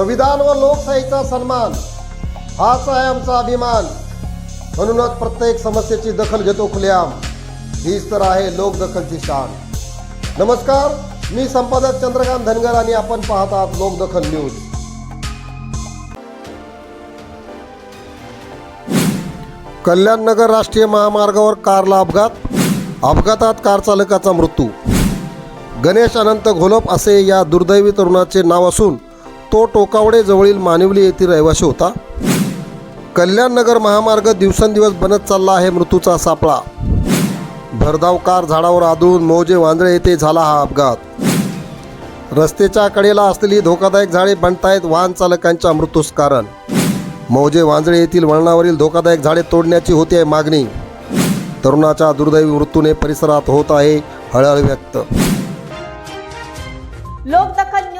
संविधान व लोकशाहीचा सन्मान हाच आहे आमचा अभिमान. म्हणूनच प्रत्येक समस्येची दखल घेतो खुलेआम. हीच तर आहे लोकदखलची शान. नमस्कार मी संपादक चंद्रकांत धनगर आणि आपण पाहत आहात लोकदखल न्यूज. कल्याणनगर राष्ट्रीय महामार्गावर कारला अपघात अपघातात कार चालकाचा मृत्यू. गणेश अनंत घोलप असे या दुर्दैवी तरुणाचे नाव असून तो टोकावडे जवळील मानिवली येथील रहिवासी होता. कल्याणनगर महामार्ग दिवसेंदिवस बनत चालला आहे मृत्यूचा सापळा. भरधाव कार झाडावर आदळून मौजे वांजळे येथे झाला हा अपघात. रस्त्याच्या कडेला असलेली धोकादायक झाडे बनतायत वाहन चालकांच्या मृत्यूस कारण. मौजे वांजळे येथील वळणावरील धोकादायक झाडे तोडण्याची होती आहे मागणी. तरुणाच्या दुर्दैवी मृत्यूने परिसरात होत आहे हळहळ व्यक्त. लोकदखल न्यूज